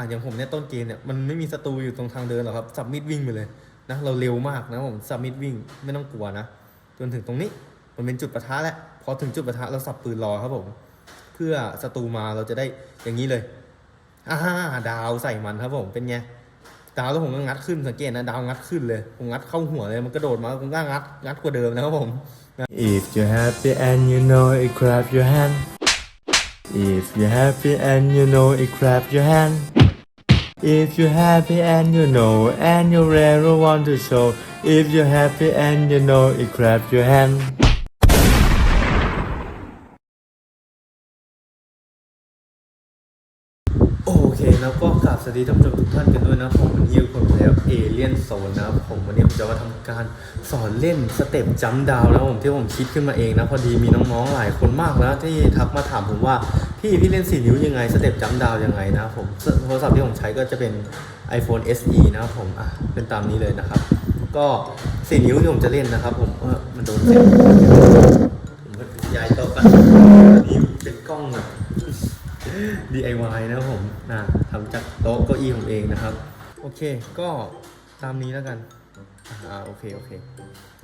อะอย่างผมเนี่ยต้นเกมเนี่ยมันไม่มีศัตรูอยู่ตรงทางเดินหรอกครับสับมิดวิ่งไปเลยนะเราเร็วมากนะผมสับมิดวิ่งไม่ต้องกลัวนะจนถึงตรงนี้มันเป็นจุดปะทะแล้วพอถึงจุดปะทะเราสับปืนรอครับผมเพื่อศัตรูมาเราจะได้อย่างนี้เลยอ่าดาวใส่มันครับผมเป็นไงดาวแล้วผมก็งัดขึ้นสังเกตนะดาวงัดขึ้นเลยผมงัดเข้าหัวเลยมันกระโดดมาผมก็งัดงัดกว่าเดิมนะครับผม If you're happy and you know it, clap your hand. If you're happy and you know it, clap your hand. If you're happy and you know and you really want to show. If you're happy and you know it, clap your hand. กราบสวัสดีท่านผู้ชมทุกท่านกันด้วยนะผมวันนี้ผมแล้วเอเลียนโซนนะผมวันนี้ผมจะมาทำการสอนเล่นสเต็ปจัมดาวน์นะผมที่ผมคิดขึ้นมาเองนะพอดีมีน้องๆหลายคนมากแล้วที่ทักมาถามผมว่าพี่พี่เล่นสี่นิ้วยังไงสเต็ปจัมดาวยังไงนะผมโทรศัพท์ที่ผมใช้ก็จะเป็น iPhone SE นะผมอะเป็นตามนี้เลยนะครับ ก็สี่นิ้วที่ผมจะเล่นนะครับ ผมเออมันโดนเสียงผมก็ย้ายโต๊ะกันนี้เป็นกล้องแบบ DIY นะครับผมนะทำจากโต๊ะเก้าอี้ผมเองนะครับ โอเคก็ตามนี้แล้วกันอ่าโอเค โอเค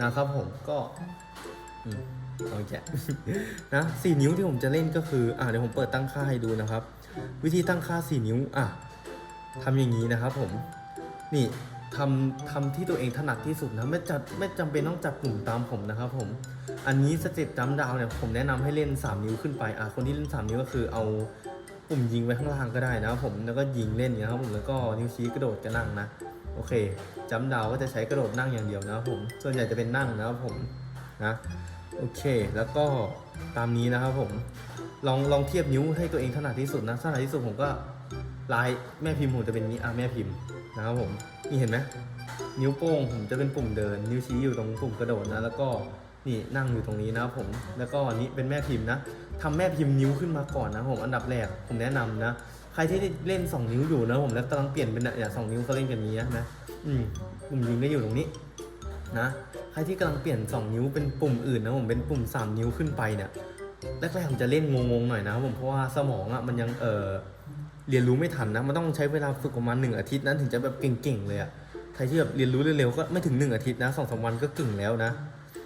นะครับผมก็เอาแกะนะสี่นิ้วที่ผมจะเล่นก็คือ อ่าเดี๋ยวผมเปิดตั้งค่าให้ดูนะครับ วิธีตั้งค่าสี่นิ้ว อะทำอย่างนี้นะครับผม นี่ ทำทำที่ตัวเองถนัดที่สุดนะไม่จัดไม่จำเป็นต้องจับกลุ่มตามผมนะครับผม อันนี้สเต็ปจัมดาวเนี่ยผมแนะนำให้เล่น 3 นิ้วขึ้นไปอะคนที่เล่น 3 นิ้วก็คือเอาปุ่มยิงไว้ข้างล่างก็ได้นะครับผมแล้วก็ยิงเล่นอย่างเงี้ยครับผมแล้วก็นิ้วชี้กระโดดจะนั่งนะโอเคจัมดาวก็จะใช้กระโดดนั่งอย่างเดียวนะครับผมส่วนใหญ่จะเป็นนั่งนะครับผมนะโอเค แล้วก็ตามนี้นะครับผมลองลองเทียบนิ้วให้ตัวเองถนัดที่สุดนะถนัดที่สุดผมก็ ลายแม่พิมพ์ผมจะเป็นนี้อะแม่พิมพ์นะครับผมนี่เห็นไหมนิ้วโป้งผมจะเป็นปุ่มเดิน นิ้วชี้อยู่ตรงปุ่มกระโดดนะแล้วก็นี่นั่งอยู่ตรงนี้นะครับผมแล้วก็อันนี้เป็นแม่พิมพ์นะทำแม่พิมพ์นิ้วขึ้นมาก่อนนะผมอันดับแรกผมแนะนำนะใครที่เล่น 2 นิ้วอยู่นะผมแล้วกำลังเปลี่ยนเป็นเนี่ยสองนิ้วก็เล่นกันนี้นะอืมปุ่มยิงก็อยู่ตรงนี้นะใครที่กำลังเปลี่ยน 2 นิ้วเป็นปุ่มอื่นนะผมเป็นปุ่ม 3 นิ้วขึ้นไปเนี่ยแรกๆผมจะเล่นงงๆหน่อยนะผมเพราะว่าสมองอะมันยังเออ เรียนรู้ไม่ทันนะ มันต้องใช้เวลาฝึกประมาณหนึ่งอาทิตย์นั้นถึงจะแบบเก่งๆเลยอะใครที่แบบเรียนรู้เร็วๆก็ไม่ถึง1อาทิตย์นะสองสามวันก็เก่งแล้วนะ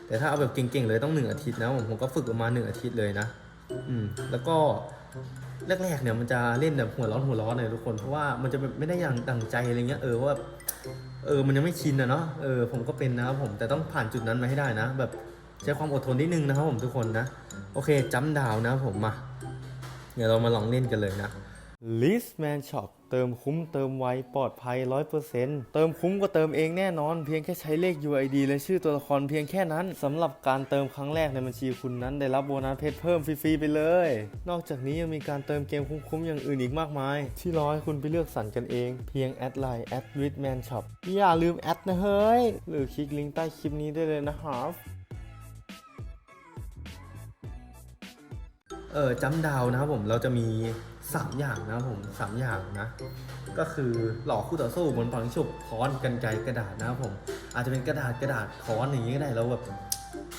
แต่ถ้าเอาแบบเก่งๆเลยต้อง1อาทิตย์นะผมผมก็ฝึกประมาณ1อาทิตย์เลยนะ อืม แล้วก็แรกๆเนี่ยมันจะเล่นแบบหัวร้อนหัวร้อนเลยทุกคนเพราะว่ามันจะแบบไม่ได้อย่างดังใจอะไรเงี้ยเออว่าเออมันยังไม่ชินอะเนาะเออผมก็เป็นนะครับผมแต่ต้องผ่านจุดนั้นมาให้ได้นะ แบบใช้ความอดทนนิดนึงนะครับผมทุกคนนะ โอเคจัมดาวนะผมมาเดี๋ยวเรามาลองเล่นกันเลยนะ Listman Shop เติมคุ้มเติมไวปลอดภัย 100%เติมคุ้มก็เติมเองแน่นอน เพียงแค่ใช้เลข UID และชื่อตัวละครเพียงแค่นั้นสำหรับการเติมครั้งแรกในบัญชีคุณนั้น ได้รับโบนัสเพชรเพิ่มฟรีๆไปเลย นอกจากนี้ยังมีการเติมเกมคุ้มๆอย่างอื่นอีกมากมาย ที่รอให้คุณไปเลือกสรรกันเอง เพียงแอดไลน์ at Listman Shop อย่าลืมแอดนะเฮ้ยหรือคลิกลิงก์ใต้คลิปนี้ได้เลยนะครับเออจัมดาวนะครับผมเราจะมี 3อย่างนะผมสามอย่างนะ ก็คือหลอกคู่ต่อสู้บนฝังฉุบค้อนกันไกกระดาษนะครับผม อาจจะเป็นกระดาษกระดาษค้อนอย่างนี้ก็ได้เราแบบ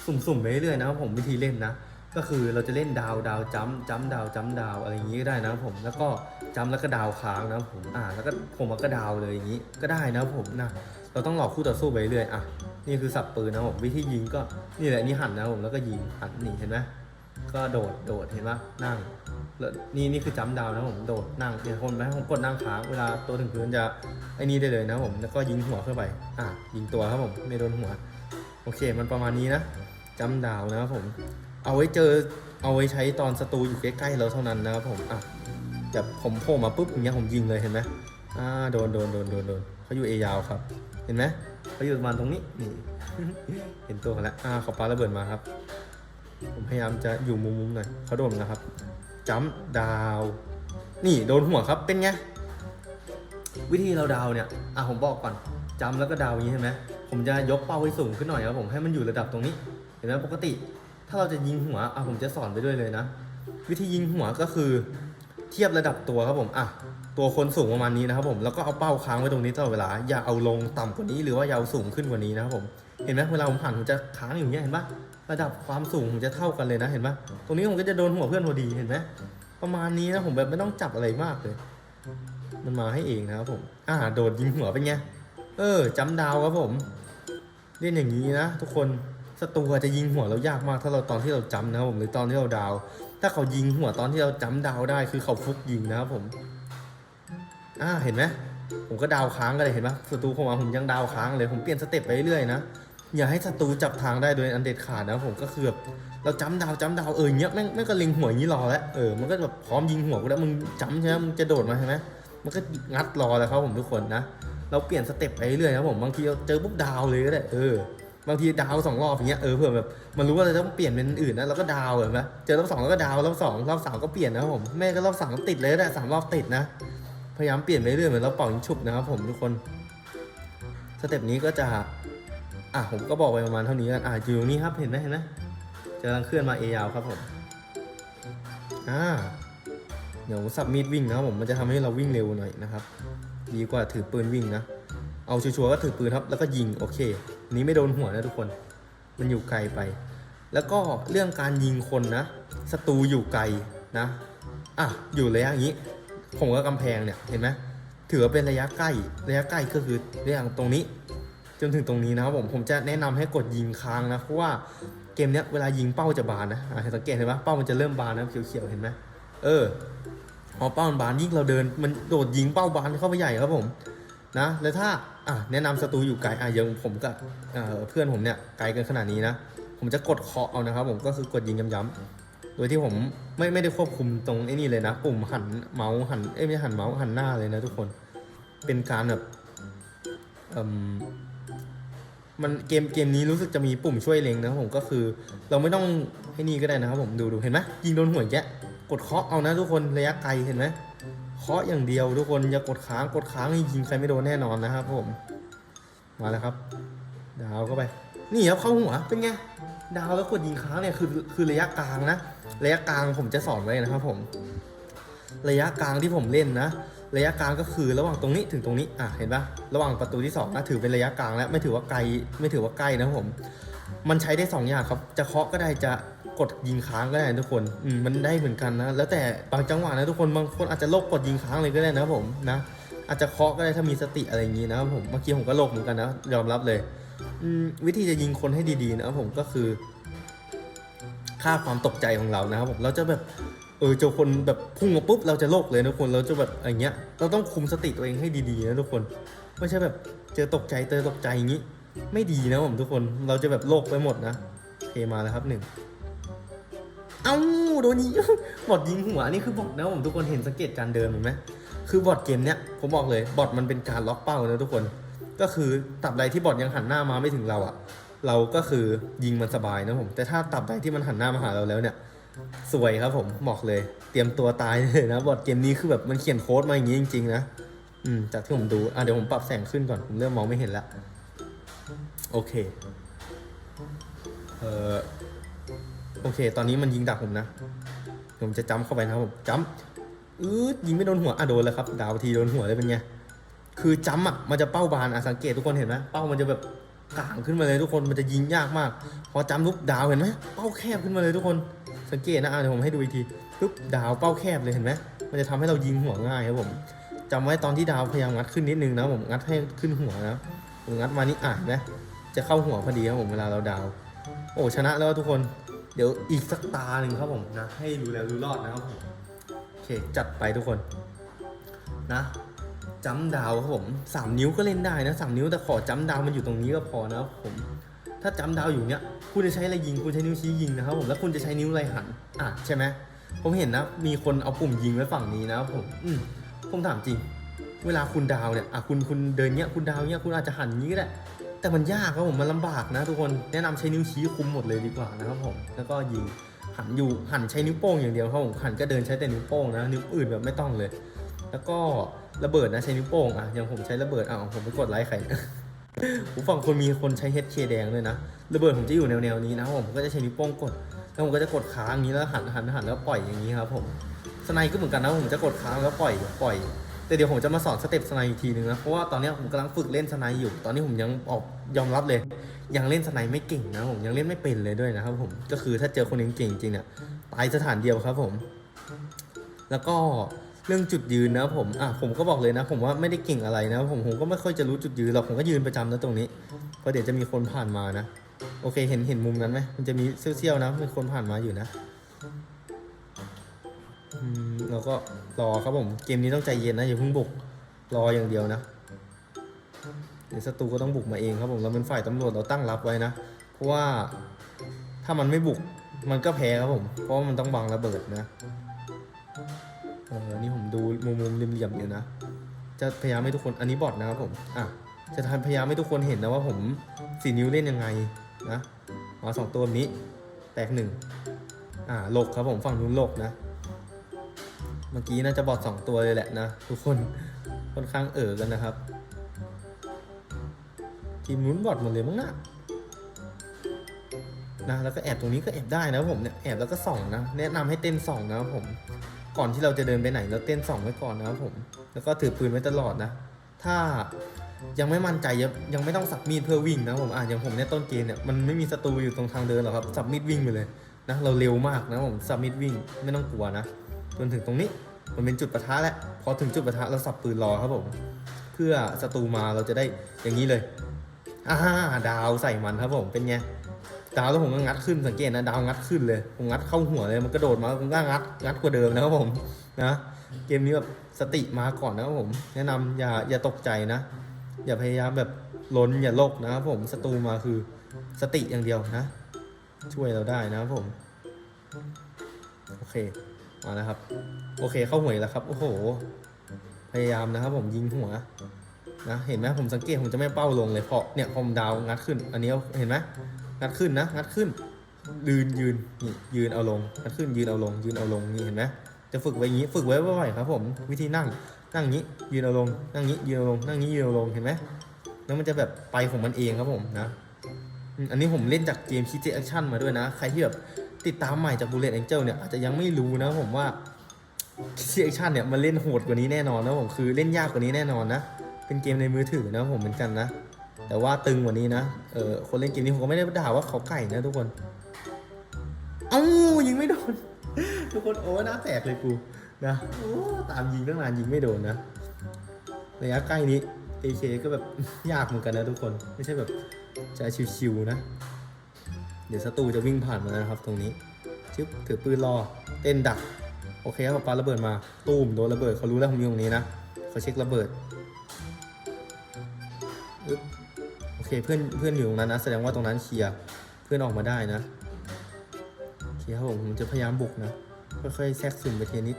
สุ่มๆไปเรื่อยนะครับผมวิธีเล่นนะ ก็คือเราจะเล่นดาวดาวจัมจัมดาวจัมดาวอะไรอย่างนี้ก็ได้นะครับผมแล้วก็จัมแล้วก็ดาวค้างนะครับผมอ่าแล้วก็ผมก็ดาวเลยอย่างนี้ก็ได้นะครับผมนะเราต้องหลอกคู่ต่อสู้ไปเรื่อยอะนี่คือสับปืนนะผมวิธียิงก็นี่แหละนี่หันนะผมแล้วก็ยิงหันนี่เห็นไหมก็โดดโดดเห็นปะนั่ง แล้วนี่นี่คือจัมป์ดาวนะผมโดดนั่งเดี๋ยวคนไหมผมกดนั่งค้างเวลาตัวถึงพื้นจะไอ้นี่ได้เลยนะผมแล้วก็ยิงหัวเข้าไป อะยิงตัวครับผมไม่โดนหัว โอเค มันประมาณนี้นะจัมป์ดาวนะครับผม เอาไว้เจอเอาไว้ใช้ตอนศัตรูอยู่ใกล้ๆเราเท่านั้นนะครับผมอะแบบผมโผล่มาปุ๊บอย่างเงี้ยผมยิงเลยเห็นไหมอ่าโดนโดนโดนโดนโดนเขาอยู่เอยาวครับ เห็นไหมเขาอยู่ประมาณตรงนี้นี่เห็นตัวกันแล้วอ่าเขาปาระเบิดมาครับ ผมพยายามจะอยู่มุมๆหน่อยเขาโดนนะครับ จัมดาว นี่โดนหัวครับเป็นไง วิธีเราดาวเนี่ย อะผมบอกก่อนจัมแล้วก็ดาวอย่างนี้ใช่ไหมผมจะยกเป้าให้สูงขึ้นหน่อยครับผมให้มันอยู่ระดับตรงนี้ เห็นไหมปกติ ถ้าเราจะยิงหัว อะผมจะสอนไปด้วยเลยนะ วิธียิงหัวก็คือ เทียบระดับตัวครับผม อะตัวคนสูงประมาณนี้นะครับผม แล้วก็เอาเป้าค้างไว้ตรงนี้ตลอดเวลา อย่าเอาลงต่ำกว่านี้หรือว่าอย่าเอาสูงขึ้นกว่านี้นะครับผม เห็นไหมเวลาผมหันผมจะค้างอย่างเงี้ยเห็นปะ ระดับความสูงผมจะเท่ากันเลยนะเห็นปะตรงนี้ผมก็จะโดนหัวเพื่อนพอดีเห็นไหมประมาณนี้นะผมแบบไม่ต้องจับอะไรมากเลย มันมาให้เองนะครับผมอ่าโดดยิงหัวเป็นไงเออจำดาวครับผมเล่นอย่างนี้นะทุกคนศัตรูจะยิงหัวเรายากมากถ้าเราตอนที่เราจำนะครับผมหรือตอนที่เราดาว ถ้าเขายิงหัวตอนที่เราจำดาวได้คือเขาฟุกยิงนะครับผมอ่าเห็นไหมผมก็ดาวค้างกันเลยเห็นไหมศัตรูเข้ามาผมยังดาวค้างเลยผมเปลี่ยนสเต็ปไปเรื่อยนะ อย่าให้ศัตรูจับทางได้โดยอันเด็ดขาดนะผมก็คือแบบเราจ้ำดาวจ้ำดาวเอออย่เงี้ยแม่งแม่งก็เล็งหัวอย่างนี้รอแล้วเออมันก็แบบพร้อมยิงหัวกูแล้วมึงจ้ำใช่ไหมมึงจะโดดมาใช่ไหมมันก็งัดรอแล้วครับผมทุกคนนะเราเปลี่ยนสเต็ปไปเรื่อยครับผมบางทีเราเจอปุ๊บดาวเลยก็ได้เออบางทีดาวสองรอบอย่างเงี้ยเออเผื่อแบบมันรู้ว่าเราต้องเปลี่ยนเป็นอื่นนะเราก็ดาวเห็นไหมเจอรอบสองแล้วก็ดาวรอบสองรอบสามก็เปลี่ยนนะครับผมแม่ก็รอบสามก็ติดเลยก็ได้สามรอบติดนะพยายามเปลี่ยนไปเรื่อยเหมือนเราเป่ายิงฉุบนะครับผมทุกคน สเต็ปนี้ก็จะ อะผมก็บอกไปประมาณเท่านี้กันอะอยู่ตรงนี้ครับเห็นไหมเห็นไหมจะกำลังเคลื่อนมาเอยาวครับผมอ่าเดี๋ยวสับมีดวิ่งนะครับผมมันจะทำให้เราวิ่งเร็วหน่อยนะครับ ดีกว่าถือปืนวิ่งนะ เอาชัวร์ๆก็ถือปืนครับ แล้วก็ยิงโอเค นี้ไม่โดนหัวนะทุกคน มันอยู่ไกลไป แล้วก็เรื่องการยิงคนนะศัตรูอยู่ไกลนะอะอยู่ระยะอย่างนี้ ผมกับกำแพงเนี่ยเห็นไหมถือเป็นระยะใกล้ระยะใกล้ก็คือเระยะตรงนี้ จนถึงตรงนี้นะครับผมผมจะแนะนำให้กดยิงค้างนะเพราะว่าเกมเนี้ยเวลายิงเป้าจะบานนะสังเกตเห็นไหมเป้ามันจะเริ่มบานนะเขียวๆเห็นไหมเออพอเป้ามันบานยิ่งเราเดิน มันโดดยิงเป้าบานเข้าไปใหญ่ครับผมนะแล้วถ้าอะแนะนำศัตรูอยู่ไกลอะย่างผมกับเเพื่อนผมเนี่ยไกลกันขนาดนี้นะผมจะกดเคาะเอานะครับ ผมก็คือกดยิงย้ำๆโดยที่ผมไม่ไม่ได้ควบคุมตรงไอ้นี่เลยนะปุ่มหันเมาส์หันเอ้ไม่หันเมาส์หันหน้าเลยนะทุกคน เป็นการแบบเอ่ มันเกมเกมนี้รู้สึกจะมีปุ่มช่วยเล็งนะครับผมก็คือ เราไม่ต้องไอ้นี่ก็ได้นะครับผมดูดูเห็นไหมยิงโดนหัวแกะกดเคาะเอานะทุกคนระยะไกลเห็นไหมเคาะอย่างเดียวทุกคนอย่ากดค้างกดค้างนี่ยิงใครไม่โดนแน่นอนนะครับผมมาแล้วครับ ดาวเข้าไป นี่ครับเข้าหัวเป็นไงดาวแล้วกดยิงค้างเนี่ยคือคือระยะกลางนะ ระยะกลางผมจะสอนไว้นะครับผม ระยะกลางที่ผมเล่นนะ ระยะกลางก็คือระหว่างตรงนี้ถึงตรงนี้อะเห็นปะระหว่างประตูที่สองนะถือเป็นระยะกลางแล้วไม่ถือว่าไกลไม่ถือว่าใกล้นะผม มันใช้ได้สองอย่างครับ จะเคาะก็ได้จะกดยิงค้างก็ได้ทุกคนอืมมันได้เหมือนกันนะ แล้วแต่บางจังหวะนะทุกคนบางคนอาจจะโลกกดยิงค้างเลยก็ได้นะผมนะอาจจะเคาะก็ได้ถ้ามีสติอะไรอย่างนี้นะครับผมเมื่อกี้ผมก็โลกเหมือนกันนะยอมรับเลยอืมวิธีจะยิงคนให้ดีๆนะครับผมก็คือ ค่าความตกใจของเรานะครับผมเราจะแบบ เออเจอคนแบบพุ่งมาปุ๊บเราจะโลกเลยนะทุกคนเราจะแบบอย่างเงี้ย เราต้องคุมสติตัวเองให้ดีๆนะทุกคนไม่ใช่แบบเจอตกใจเจอตกใจอย่างงี้ไม่ดีนะผมทุกคนเราจะแบบโลกไปหมดนะเคมาแล้วครับหนึ่งเอ้าโดนยิงบอดยิงหัวนี่คือบอดนะผมทุกคนเห็นสังเกตการเดินเห็นไหมคือบอดเกมเนี้ยผมบอกเลยบอดมันเป็นการล็อกเป้านะทุกคน ก็คือตับใดที่บอดยังหันหน้ามาไม่ถึงเราอะเราก็คือยิงมันสบายนะผมแต่ถ้าตับใดที่มันหันหน้ามาหาเราแล้วเนี่ย สวยครับผมบอกเลย เตรียมตัวตายเลยนะบอดเกมนี้คือแบบมันเขียนโค้ดมาอย่างนี้จริงๆนะอืมจากที่ผมดูอะเดี๋ยวผมปรับแสงขึ้นก่อนผมเริ่มมองไม่เห็นแล้วโอเคเออโอเค ตอนนี้มันยิงดักผมนะผมจะจ้ำเข้าไปนะครับผมจ้ำอืดยิงไม่โดนหัวอะโดนแล้วครับ ดาวทีโดนหัวเลยเป็นไงคือจ้ำอะมันจะเป้าบานอะสังเกตทุกคนเห็นไหมเป้ามันจะแบบก่างขึ้นมาเลยทุกคนมันจะยิงยากมาก พอจ้ำลุกดาวเห็นไหมเป้าแคบขึ้นมาเลยทุกคน สังเกตนะอะเดี๋ยวผมให้ดูอีกทีปุ๊บดาวเป้าแคบเลยเห็นไหมมันจะทำให้เรายิงหัวง่ายครับผมจำไว้ตอนที่ดาวพยายามงัดขึ้นนิดนึงนะผมงัดให้ขึ้นหัวนะผมงัดมานี่อะเห็นไหมจะเข้าหัวพอดีครับผมเวลาเราดาว โอ้ชนะแล้วทุกคนเดี๋ยวอีกสักตาหนึ่งครับผมนะ ให้รู้แล้วรู้รอดนะครับผมโอเคจัดไปทุกคนนะจัมป์ดาวครับผมสามนิ้วก็เล่นได้นะสามนิ้วแต่ขอจัมป์ดาวมันอยู่ตรงนี้ก็พอนะครับผม ถ้าจัมป์ดาวอยู่เนี้ยคุณจะใช้อะไรยิงคุณใช้นิ้วชี้ยิงนะครับผมแล้วคุณจะใช้นิ้วอะไรหันอะใช่ไหมผมเห็นนะมีคนเอาปุ่มยิงไว้ฝั่งนี้นะครับผมอืมผมถามจริง เวลาคุณดาวเนี่ยอะคุณคุณเดินเนี้ยคุณดาวเนี้ยคุณอาจจะหันอย่างนี้ก็ได้แต่มันยากครับผมมันลำบากนะ ทุกคนแนะนำใช้นิ้วชี้คุมหมดเลยดีกว่านะครับผมแล้วก็ยิงหันอยู่หันใช้นิ้วโป้งอย่างเดียวครับผมหันก็เดินใช้แต่นิ้วโป้งนะนิ้วอื่นแบบไม่ต้องเลย แล้วก็ระเบิดนะใช้นิ้วโป้งอะอย่างผมใช้ระเบิดอะผมไปกดไลค์ใคร ผมฟังคนมีคนใช้ HK แดงด้วยนะ ระเบิดผมจะอยู่แนวๆนี้นะผมก็จะใช้นิ้วโป้งกด แล้วผมก็จะกดค้างอย่างนี้แล้วหันหันหันแล้วปล่อยอย่างนี้ครับผม สไนก็เหมือนกันนะผมจะกดค้างแล้วปล่อยปล่อย แต่เดี๋ยวผมจะมาสอนสเต็ปสไนอีกทีนึงนะ เพราะว่าตอนนี้ผมกำลังฝึกเล่นสไนอยู่ ตอนนี้ผมยังออกยอมรับเลย ยังเล่นสไนไม่เก่งนะผมยังเล่นไม่เป็นเลยด้วยนะครับผม ก็คือถ้าเจอคนเก่งจริงๆเนี่ยตายสถานเดียวครับผม แล้วก็ รื่องจุดยืนนะผมอะผมก็บอกเลยนะ ผมว่าไม่ได้เก่งอะไรนะ ผมผมก็ไม่ค่อยจะรู้จุดยืนหรอกผมก็ยืนประจำนะตรงนี้เพราะเดี๋ยวจะมีคนผ่านมานะ โอเคเห็นเห็นมุมนั้นไหมมันจะมีเซี่ยวๆนะมีคนผ่านมาอยู่นะอืมแล้วก็รอครับผมเกมนี้ต้องใจเย็นนะอย่าเพิ่งบุกรออย่างเดียวนะเดี๋ยวศัตรูก็ต้องบุกมาเองครับผมเราเป็นฝ่ายตำรวจเราตั้งรับไว้นะเพราะว่าถ้ามันไม่บุกมันก็แพ้ครับผม เพราะว่ามันต้องบังระเบิดนะ ดูมุมมุมริมเหลี่ยมๆอยู่นะ จะพยายามให้ทุกคนอันนี้บอทนะครับผมอะจะทำพยายามให้ทุกคนเห็นนะว่าผมสีนิ้วเล่นยังไงนะมาสองตัวนี้ แตกหนึ่งอ่าหลกครับผมฝั่งนู้นหลกนะ เมื่อกี้น่าจะบอทสองตัวเลยแหละนะ ทุกคนค่อนข้างเอ่อกันนะครับทีมนู้นบอทหมดเลยมั้งนะนะแล้วก็แอบตรงนี้ก็แอบได้นะผมเนี่ยแอบแล้วก็ส่องนะ แนะนำให้เต้นส่องนะครับผม ก่อนที่เราจะเดินไปไหนเราเต้นสองไว้ก่อนนะครับผม แล้วก็ถือปืนไว้ตลอดนะ ถ้ายังไม่มั่นใจยังยังไม่ต้องสับมีดเพื่อวิ่งนะผมอะอย่างผมเนี่ยต้นเกมเนี่ยมันไม่มีศัตรูอยู่ตรงทางเดินหรอกครับสับมีดวิ่งไปเลยนะเราเร็วมากนะผมสับมีดวิ่งไม่ต้องกลัวนะจนถึงตรงนี้มันเป็นจุดปะทะแล้วพอถึงจุดปะทะเราสับปืนรอครับผมเพื่อศัตรูมาเราจะได้อย่างนี้เลยอ่าดาวใส่มันครับผมเป็นไง ดาวแล้วผมก็งัดขึ้นสังเกตนะดาวงัดขึ้นเลยผมงัดเข้าหัวเลยมันกระโดดมาผมก็งัดงัดกว่าเดิมนะครับผมนะเกมนี้แบบสติมาก่อนนะครับผม แนะนำอย่าอย่าตกใจนะ อย่าพยายามแบบล้นอย่าโลกนะครับผมศัตรูมาคือสติอย่างเดียวนะ ช่วยเราได้นะครับผม โอเคมาแล้วครับ โอเคเข้าหัวอีกแล้วครับ โอ้โห พยายามนะครับผมยิงหัวนะเห็นไหมผมสังเกตผมจะไม่เป้าลงเลยเพราะเนี่ยพอมดาวงัดขึ้น อันนี้เห็นไหม งัดขึ้นนะ งัดขึ้น ยืนยืนนี่ยืนเอาลง งัดขึ้นยืนเอาลง ยืนเอาลงนี่เห็นไหมจะฝึกไว้อย่างนี้ ฝึกไว้บ่อยๆครับผม วิธีนั่ง นั่งงนี้ ยืนเอาลง นั่งงนี้ ยืนเอาลง นั่งงนี้ ยืนเอาลง เห็นไหมแล้วมันจะแบบไปของมันเองครับผมนะ อันนี้ผมเล่นจากเกมคิดแอคชั่นมาด้วยนะ ใครที่แบบติดตามใหม่จาก Bullet Angel เนี่ยอาจจะยังไม่รู้นะผมว่าคิดแอคชั่นเนี่ยมันเล่นโหดกว่านี้แน่นอนนะผมคือเล่นยากกว่านี้แน่นอนนะ เป็นเกมในมือถือนะผมเหมือนกันนะ แต่ว่าตึงกว่านี้นะ เออคนเล่นเกมนี้ผมก็ไม่ได้ด่าว่าเขาไก่นะทุกคน เอ้ายิงไม่โดน ทุกคนโอ้หน้าแตกเลยกูนะโอ้ตามยิงตั้งนานยิงไม่โดนนะระยะใกล้นี้ AK ก็แบบยากเหมือนกันนะทุกคน ไม่ใช่แบบจะชิวๆนะ เดี๋ยวศัตรูจะวิ่งผ่านมานะครับ ตรงนี้ ชึบถือปืนรอ เต้นดัก โอเคครับปาระเบิดมา ตูมโดนระเบิดเขารู้แล้วผมอยู่ตรงนี้นะเขาเช็คระเบิด เคเพื่อนเพื่อนอยู่ตรงนั้นนะแสดงว่าตรงนั้นเคลียร์เพื่อนออกมาได้นะโอเคครับผมผมจะพยายามบุกนะค่อยๆแทรกซึมไปทีนิด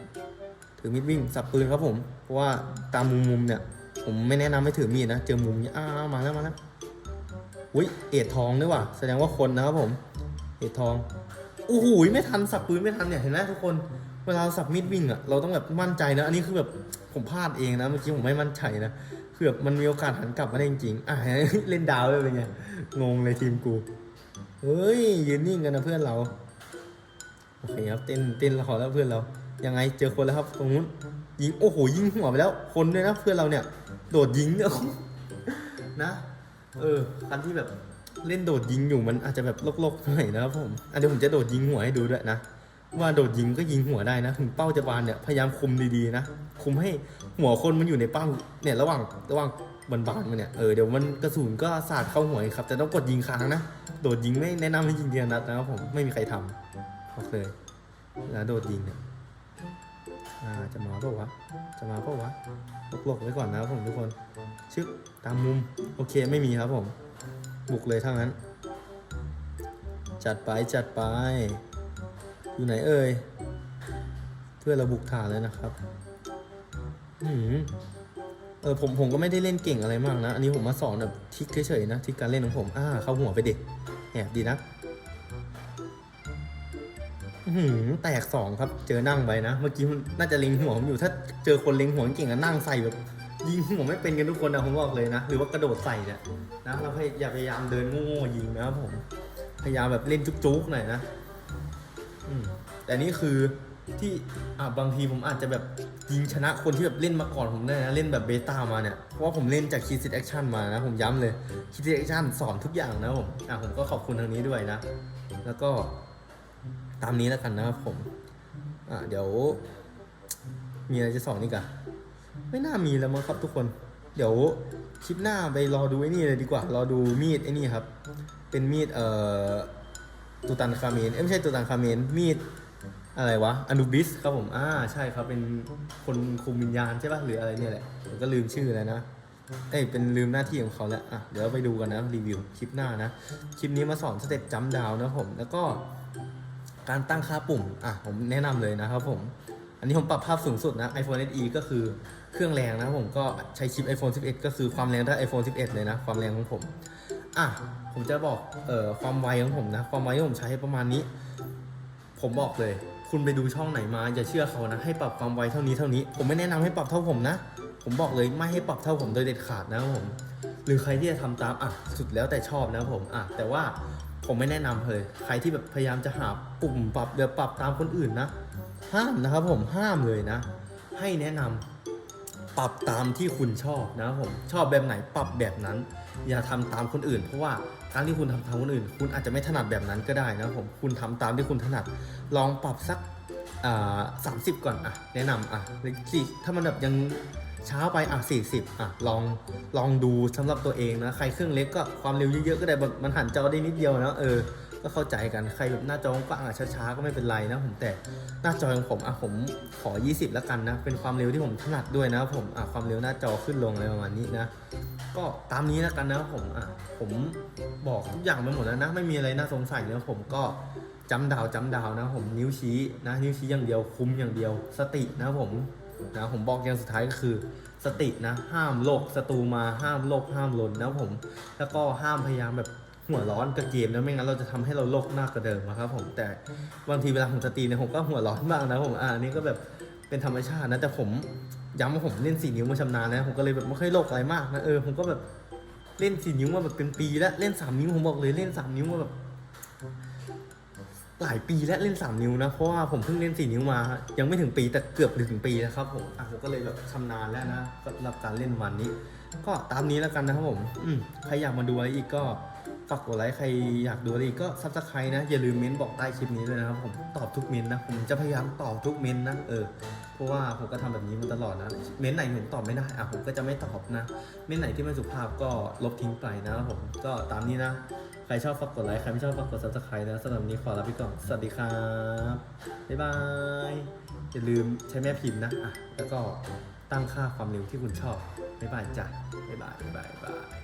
ถือมีดวิ่งสับปืนครับผมเพราะว่าตามมุมมุมๆเนี่ย ผมไม่แนะนำให้ถือมีดนะเจอมุมนี้อ้าวมาแล้วมาแล้วอุ้ยเอ็ดทองด้วยว่ะแสดงว่าคนนะครับผม เอ็ดทองโอ้โหไม่ทันสับปืนไม่ทันเนี่ยเห็นไหมทุกคนเวลาสับมีดวิ่งอะเราต้องแบบมั่นใจนะ อันนี้คือแบบผมพลาดเองนะเมื่อกี้ผมไม่มั่นใจนะ คือแบบมันมีโอกาสหันกลับมาได้จริงๆอะเล่นดาวเลยเป็นไงงงเลยทีมกูเฮ้ยยืนนิ่งกันนะเพื่อนเราโอเคครับเต้นเต้นเราขอแล้วเพื่อนเรายังไงเจอคนแล้วครับตรงนู้นยิงโอ้โหยิงหัวไปแล้ว คนด้วยนะเพื่อนเราเนี่ย โดดยิงเนี่ยนะ เออคันที่แบบเล่นโดดยิงอยู่มันอาจจะแบบโลกๆหน่อยนะครับผมอันเดี๋ยวผมจะโดดยิงหัวให้ดูด้วยนะ ว่าโดดยิงก็ยิงหัวได้นะ ถึงเป้าจะบานเนี่ยพยายามคุมดีๆนะคุมให้หัวคนมันอยู่ในเป้าเนี่ยระหว่างระหว่างบานบานมันเนี่ยเออเดี๋ยวมันกระสุนก็สาดเข้าหัวครับแต่ต้องกดยิงค้างนะโดดยิงไม่แนะนำให้ยิงเดียวนัดนะครับผมไม่มีใครทำโอเคแล้วโดดยิงเนี่ยอ่าจะมาเปล่าวะจะมาเปล่าวะหลบๆไว้ก่อนนะครับผมทุกคนชึกตามมุมโอเคไม่มีครับผมบุกเลยทั้งนั้น จัดไปจัดไป อยู่ไหนเอ่ย เพื่อนเราบุกฐานเลยนะครับอืมเออผมผมก็ไม่ได้เล่นเก่งอะไรมากนะ อันนี้ผมมาสอนแบบทริกเฉยๆนะทริกการเล่นของผม อ่า เข้าหัวไปเด็กแอบดีนะอื้อหือแตกสองครับ เจอนั่งไปนะ เมื่อกี้มันน่าจะเล็งหัวผมอยู่ ถ้าเจอคนเล็งหัวเก่งอะนั่งใส่แบบยิงหัวไม่เป็นกันทุกคนนะผมบอกเลยนะ หรือว่ากระโดดใส่เนี่ยนะเราพยอย่าพยายามเดินโง่ๆยิงนะครับผม พยายามแบบเล่นจุกๆหน่อยนะอืม แต่นี่คือที่อ่าบางทีผมอาจจะแบบยิงชนะคนที่แบบเล่นมาก่อนผมได้นะเล่นแบบเบต้ามาเนี่ย เพราะว่าผมเล่นจากคีซิตแอคชั่นมานะ ผมย้ำเลยคีซิตแอคชั่นสอนทุกอย่างนะผมอ่าผมก็ขอบคุณทางนี้ด้วยนะ แล้วก็ตามนี้แล้วกันนะครับผมอ่าเดี๋ยว มีอะไรจะสอนอีกอะไม่น่ามีแล้วมั้งครับทุกคน เดี๋ยวคลิปหน้าไปรอดูไอ้นี่เลยดีกว่า รอดูมีดไอ้นี่ครับ เป็นมีดเอ่อ ตูตันคาเมนเอ้ยไม่ใช่ตูตันคาเมนมีดอะไรวะอนุบิสครับผมอ่าใช่ครับเป็นคนคุมวิญญาณใช่ปะหรืออะไรเนี่ยแหละผมก็ลืมชื่อแล้วนะเอ้ยเป็นลืมหน้าที่ของเขาแล้วอะเดี๋ยวไปดูกันนะรีวิวคลิปหน้านะคลิปนี้มาสอนสเต็ปจัมดาวนะผมแล้วก็การตั้งค่าปุ่มอะผมแนะนำเลยนะครับผม อันนี้ผมปรับภาพสูงสุดนะ iPhone SE ก็คือเครื่องแรงนะผมก็ใช้ชิป iPhone 11 ก็คือความแรงถ้ iPhone 11 เลยนะ ความแรงของผม อะผมจะบอกเอ่อความไวของผมนะ ความไวที่ผมใช้ประมาณนี้ ผมบอกเลย คุณไปดูช่องไหนมาอย่าเชื่อเขานะ ให้ปรับความไวเท่านี้เท่านี้ ผมไม่แนะนำให้ปรับเท่าผมนะ ผมบอกเลยไม่ให้ปรับเท่าผมโดยเด็ดขาดนะครับผม หรือใครที่จะทำตามอะสุดแล้วแต่ชอบนะครับผมอะแต่ว่าผมไม่แนะนำเลย ใครที่แบบพยายามจะหาปุ่มปรับเดี๋ยวปรับตามคนอื่นนะ ห้ามนะครับผมห้ามเลยนะ ให้แนะนำ ปรับตามที่คุณชอบนะครับผมชอบแบบไหนปรับแบบนั้น อย่าทำตามคนอื่น เพราะว่าการที่คุณทำตามคนอื่น คุณอาจจะไม่ถนัดแบบนั้นก็ได้นะครับผมคุณทำตามที่คุณถนัด ลองปรับสักสามสิบก่อนอะแนะนำอะสี่ถ้ามันแบบยังช้าไปอะสี่สิบอะลองลองดูสำหรับตัวเองนะใครเครื่องเล็กก็ความเร็วเยอะๆก็ได้มันหันจอได้นิดเดียวนะเออ ก็เข้าใจกันใครแบบหน้าจอกว้างอะช้าๆก็ไม่เป็นไรนะผมแต่หน้าจอของผมอะผมขอ 20 แล้วกันนะ เป็นความเร็วที่ผมถนัดด้วยนะผมอะความเร็วหน้าจอขึ้นลงอะไรประมาณนี้นะก็ตามนี้แล้วกันนะผมอะผมบอกทุกอย่างไปหมดแล้วนะ ไม่มีอะไรน่าสงสัยนะผมก็จำดาวจำดาวนะ ผมนิ้วชี้นะ นิ้วชี้อย่างเดียวคุ้มอย่างเดียว สตินะผมนะผมบอกอย่างสุดท้ายก็คือสตินะ ห้ามโลกศัตรูมาห้ามโลกห้ามลนนะผม แล้วก็ห้ามพยายามแบบ หัวร้อนกับเกมนะไม่งั้นเราจะทำให้เราโลกมากกว่าเดิมนะครับผมแต่บางทีเวลาผมสตรีมเนี่ยผมก็หัวร้อนบ้างนะผมอ่านี่ก็แบบเป็นธรรมชาตินะแต่ผมย้ำว่าผมเล่นสี่นิ้วมาชำนาญนะผมก็เลยแบบไม่ค่อยโลกอะไรมากนะเออผมก็แบบเล่นสี่นิ้วมาแบบเป็นปีแล้วเล่นสามนิ้วผมบอกเลยเล่นสามนิ้วมาแบบหลายปีแล้วเล่น3นิ้วนะเพราะว่าผมเพิ่งเล่น4นิ้วมา ยังไม่ถึงปีแต่เกือบถึงปีแล้วครับผมอะผมก็เลยแบบชำนาญแล้วนะสำหรับการเล่นวันนี้ ก็ตามนี้แล้วกันนะครับผม อืมใครอยากมาดูอะไรอีกก็ ฝากกดไลค์ใครอยากดูอะไรอีกก็ซับสไครต์นะ อย่าลืมเม้นบอกใต้คลิปนี้ด้วยนะครับผมตอบทุกเม้นนะ ผมจะพยายามตอบทุกเม้นนะเออเพราะว่าผมก็ทำแบบนี้มาตลอดนะ เม้นไหนผมตอบไม่ได้อะผมก็จะไม่ตอบนะ เม้นไหนที่ไม่สุภาพก็ลบทิ้งไปนะครับผมก็ตามนี้นะ ใครชอบฝากกดไลค์ใครไม่ชอบฝากกด subscribe นะสำหรับวันนี้ขอลาไปก่อนสวัสดีครับบ๊ายบายอย่าลืมใช้แม่พิมพ์นะอะแล้วก็ตั้งค่าความเร็วที่คุณชอบบ๊ายบายจ้ะบ๊ายบายบ๊ายบายบ๊ายบาย